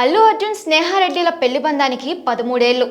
అల్లు అర్జున్ స్నేహారెడ్డిల పెళ్ళి బంధానికి పదమూడేళ్ళు.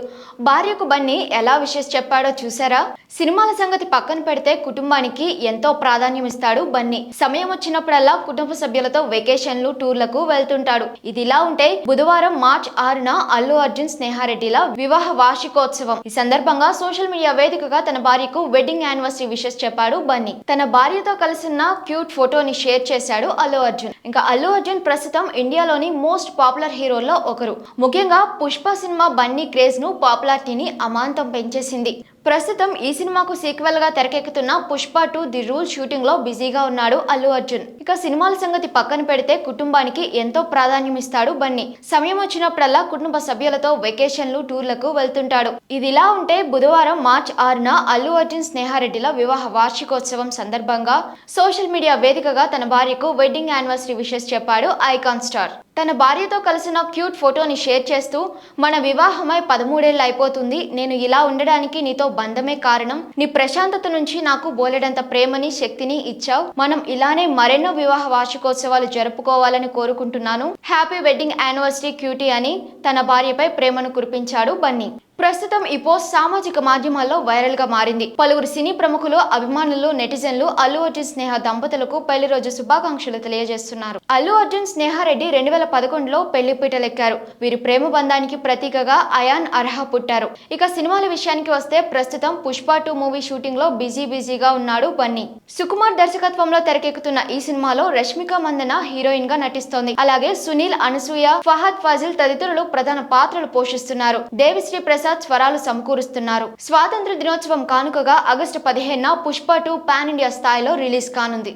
భార్యకు బన్నీ ఎలా విషెస్ చెప్పాడో చూసారా? సినిమాల సంగతి పక్కన పెడితే కుటుంబానికి ఎంతో ప్రాధాన్యం ఇస్తాడు బన్నీ. సమయం వచ్చినప్పుడల్లా కుటుంబ సభ్యులతో వెకేషన్లు టూర్లకు వెళ్తుంటాడు. ఇది ఇలా ఉంటే బుధవారం మార్చ్ ఆరున అల్లు అర్జున్ స్నేహారెడ్డిల వివాహ వార్షికోత్సవం. ఈ సందర్భంగా సోషల్ మీడియా వేదికగా తన భార్యకు వెడ్డింగ్ యానివర్సరీ విషెస్ చెప్పాడు బన్నీ. తన భార్యతో కలిసిన క్యూట్ ఫోటోని షేర్ చేశాడు అల్లు అర్జున్. ఇంకా అల్లు అర్జున్ ప్రస్తుతం ఇండియాలోని మోస్ట్ పాపులర్ హీరోల్లో ఒకరు. ముఖ్యంగా పుష్ప సినిమా బన్నీ క్రేజ్ను పాపులారిటీని అమాంతం పెంచేసింది. ప్రస్తుతం ఈ సినిమాకు సీక్వెల్గా తెరకెక్కుతున్న పుష్ప టూ ది రూల్ షూటింగ్లో బిజీగా ఉన్నాడు అల్లు అర్జున్. ఇక సినిమాల సంగతి పక్కన పెడితే కుటుంబానికి ఎంతో ప్రాధాన్యం ఇస్తాడు బన్నీ. సమయం వచ్చినప్పుడల్లా కుటుంబ సభ్యులతో వెకేషన్లు టూర్లకు వెళ్తుంటాడు. ఇదిలా ఉంటే బుధవారం మార్చ్ ఆరున అల్లు అర్జున్ స్నేహారెడ్డిల వివాహ వార్షికోత్సవం సందర్భంగా సోషల్ మీడియా వేదికగా తన భార్యకు వెడ్డింగ్ యానివర్సరీ విషెస్ చెప్పాడు ఐకాన్ స్టార్. తన భార్యతో కలిసిన క్యూట్ ఫోటోని షేర్ చేస్తూ మన వివాహమై పదమూడేళ్ళు అయిపోతుంది నేను ఇలా ఉండడానికి నీతో బంధమే కారణం. నీ ప్రశాంతత నుంచి నాకు బోలెడంత ప్రేమని శక్తిని ఇచ్చావు. మనం ఇలానే మరెన్నో వివాహ వార్షికోత్సవాలు జరుపుకోవాలని కోరుకుంటున్నాను. హ్యాపీ వెడ్డింగ్ యానివర్సరీ క్యూటీ అని తన భార్యపై ప్రేమను కురిపించాడు బన్నీ. ప్రస్తుతం ఈ పోస్ట్ సామాజిక మాధ్యమాల్లో వైరల్గా మారింది. పలువురు సినీ ప్రముఖులు అభిమానులు నెటిజన్లు అల్లు అర్జున్ స్నేహ దంపతులకు పెళ్ళి రోజు శుభాకాంక్షలు తెలియజేస్తున్నారు. అల్లు అర్జున్ స్నేహారెడ్డి రెండు వేల పదకొండులో పెళ్ళి పీటలెక్కారు. వీరి ప్రేమ బంధానికి ప్రతీకగా అయాన్ అర్హ పుట్టారు. ఇక సినిమాల విషయానికి వస్తే ప్రస్తుతం పుష్ప టూ మూవీ షూటింగ్లో బిజీ బిజీగా ఉన్నాడు బన్నీ. సుకుమార్ దర్శకత్వంలో తెరకెక్కుతున్న ఈ సినిమాలో రష్మిక మందన హీరోయిన్గా నటిస్తోంది. అలాగే సునీల్ అనసూయ ఫహద్ ఫాజిల్ తదితరులు ప్రధాన పాత్రలు పోషిస్తున్నారు. దేవిశ్రీ ప్రసాద్ స్వరాలు సమకూరుస్తున్నారు. స్వాతంత్ర దినోత్సవం కానుకగా ఆగస్టు పదిహేనున పుష్ప టూ పాన్ ఇండియా స్థాయిలో రిలీజ్ కానుంది.